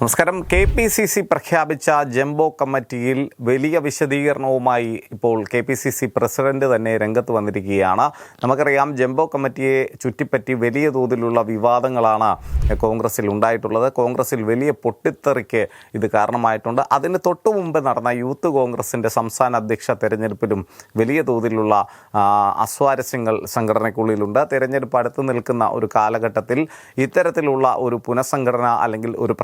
നമസ്കാരം. K P C C പ്രഖ്യാപിച്ച jumbo കമ്മിറ്റിയിൽ വലിയ വിശദീകരണവുമായി ഇപ്പോൾ K P C C president തന്നെ രംഗത്ത് വന്നിരിക്കുകയാണ്. നമുക്കറിയാം ജംബോ കമ്മിറ്റിയെ ചുറ്റിപ്പറ്റി വലിയ തോതിലുള്ള വിവാദങ്ങളാണ് കോൺഗ്രസിൽ ഉണ്ടായിട്ടുള്ളത്. കോൺഗ്രസിൽ വലിയ പൊട്ടിത്തെറിക്ക് ഇത് കാരണമായിട്ടുണ്ട്. അതിന് തൊട്ടു മുമ്പ് നടന്ന യൂത്ത് കോൺഗ്രസിന്റെ സംസ്ഥാന അധ്യക്ഷ തെരഞ്ഞെടുപ്പിലും വലിയ തോതിലുള്ള അസ്വാരസ്യങ്ങൾ സംഘടനയ്ക്കുള്ളിലുണ്ട്. തെരഞ്ഞെടുപ്പ് അടുത്ത് നിൽക്കുന്ന ഒരു കാലഘട്ടത്തിൽ ഇത്തരത്തിലുള്ള ഒരു പുനഃസംഘടന അല്ലെങ്കിൽ ഒരു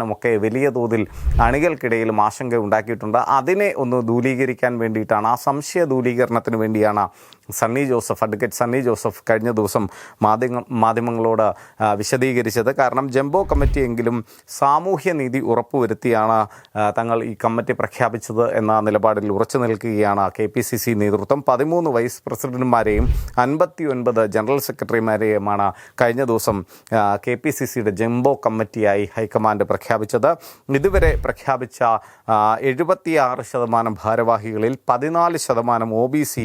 പ്രഖ്യാപനമൊക്കെ വലിയ തോതിൽ അണികൾക്കിടയിലും ആശങ്ക ഉണ്ടാക്കിയിട്ടുണ്ട്. അതിനെ ഒന്ന് ദൂലീകരിക്കാൻ വേണ്ടിയിട്ടാണ് ആ സംശയ ദൂലീകരണത്തിന് വേണ്ടിയാണ് സണ്ണി ജോസഫ് അഡ്വക്കേറ്റ് സണ്ണി ജോസഫ് കഴിഞ്ഞ ദിവസം മാധ്യമ മാധ്യമങ്ങളോട് വിശദീകരിച്ചത്. കാരണം ജംബോ കമ്മിറ്റിയെങ്കിലും സാമൂഹ്യനീതി ഉറപ്പുവരുത്തിയാണ് തങ്ങൾ ഈ കമ്മിറ്റി പ്രഖ്യാപിച്ചത് എന്ന നിലപാടിൽ ഉറച്ചു നിൽക്കുകയാണ് കെ പി സി സി നേതൃത്വം. പതിമൂന്ന് വൈസ് പ്രസിഡന്റുമാരെയും അൻപത്തി ഒൻപത് ജനറൽ സെക്രട്ടറിമാരെയുമാണ് കഴിഞ്ഞ ദിവസം കെ പി സി സിയുടെ ജംബോ കമ്മിറ്റിയായി ഹൈക്കമാൻഡ് പ്രഖ്യാപിച്ചത്. ഇതുവരെ പ്രഖ്യാപിച്ച എഴുപത്തിയാറ് ശതമാനം ഭാരവാഹികളിൽ പതിനാല് ശതമാനം ഒ ബി സി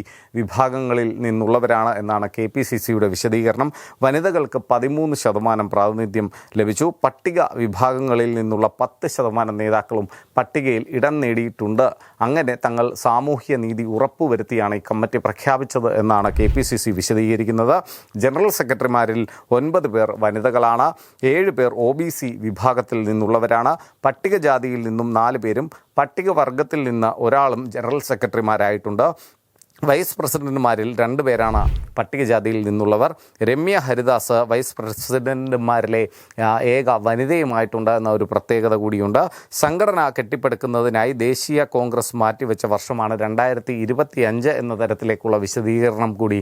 വിഭാഗങ്ങളിൽ നിന്നുള്ളവരാണ് എന്നാണ് കെ പി സി സിയുടെ വിശദീകരണം. വനിതകൾക്ക് പതിമൂന്ന് ശതമാനം പ്രാതിനിധ്യം ലഭിച്ചു. പട്ടിക വിഭാഗങ്ങളിൽ നിന്നുള്ള പത്ത് ശതമാനം നേതാക്കളും പട്ടികയിൽ ഇടം നേടിയിട്ടുണ്ട്. അങ്ങനെ തങ്ങൾ സാമൂഹ്യ നീതി ഉറപ്പുവരുത്തിയാണ് ഈ കമ്മിറ്റി പ്രഖ്യാപിച്ചത് എന്നാണ് കെ പി സി സി വിശദീകരിക്കുന്നത്. ജനറൽ സെക്രട്ടറിമാരിൽ ഒൻപത് പേർ വനിതകളാണ്. ഏഴ് പേർ ഒ ബി സി വിഭാഗത്തിൽ നിന്നുള്ളവരാണ്. പട്ടികജാതിയിൽ നിന്നും നാല് പേരും പട്ടികവർഗത്തിൽ നിന്ന് ഒരാളും ജനറൽ സെക്രട്ടറിമാരായിട്ടുണ്ട്. വൈസ് പ്രസിഡന്റുമാരിൽ രണ്ടുപേരാണ് പട്ടികജാതിയിൽ നിന്നുള്ളവർ. രമ്യ ഹരിദാസ് വൈസ് പ്രസിഡന്റുമാരിലെ ഏക വനിതയുമായിട്ടുണ്ട് എന്ന ഒരു പ്രത്യേകത കൂടിയുണ്ട്. സംഘടന കെട്ടിപ്പടുക്കുന്നതിനായി ദേശീയ കോൺഗ്രസ് മാറ്റിവെച്ച വർഷമാണ് രണ്ടായിരത്തി ഇരുപത്തി അഞ്ച് എന്ന തരത്തിലേക്കുള്ള വിശദീകരണം കൂടി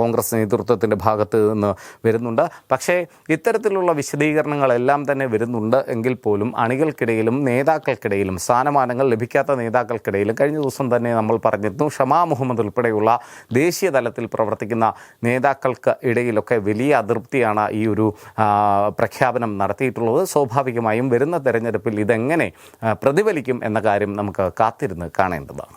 കോൺഗ്രസ് നേതൃത്വത്തിന്റെ ഭാഗത്ത് നിന്ന് വരുന്നുണ്ട്. പക്ഷേ ഇത്തരത്തിലുള്ള വിശദീകരണങ്ങളെല്ലാം തന്നെ വരുന്നുണ്ട് എങ്കിൽ പോലും അണികൾക്കിടയിലും നേതാക്കൾക്കിടയിലും സ്ഥാനമാനങ്ങൾ ലഭിക്കാത്ത നേതാക്കൾക്കിടയിലും കഴിഞ്ഞ ദിവസം തന്നെ നമ്മൾ പറഞ്ഞിരുന്നു ഷമാ മുഹമ്മദ് ഉൾപ്പെടെയുള്ള ദേശീയ തലത്തിൽ പ്രവർത്തിക്കുന്ന നേതാക്കൾക്ക് ഇടയിലൊക്കെ വലിയ അതൃപ്തിയാണ് ഈ ഒരു പ്രഖ്യാപനം നടത്തിയിട്ടുള്ളത്. സ്വാഭാവികമായും വരുന്ന തെരഞ്ഞെടുപ്പിൽ ഇതെങ്ങനെ പ്രതിഫലിക്കും എന്ന കാര്യം നമുക്ക് കാത്തിരുന്ന് കാണേണ്ടതാണ്.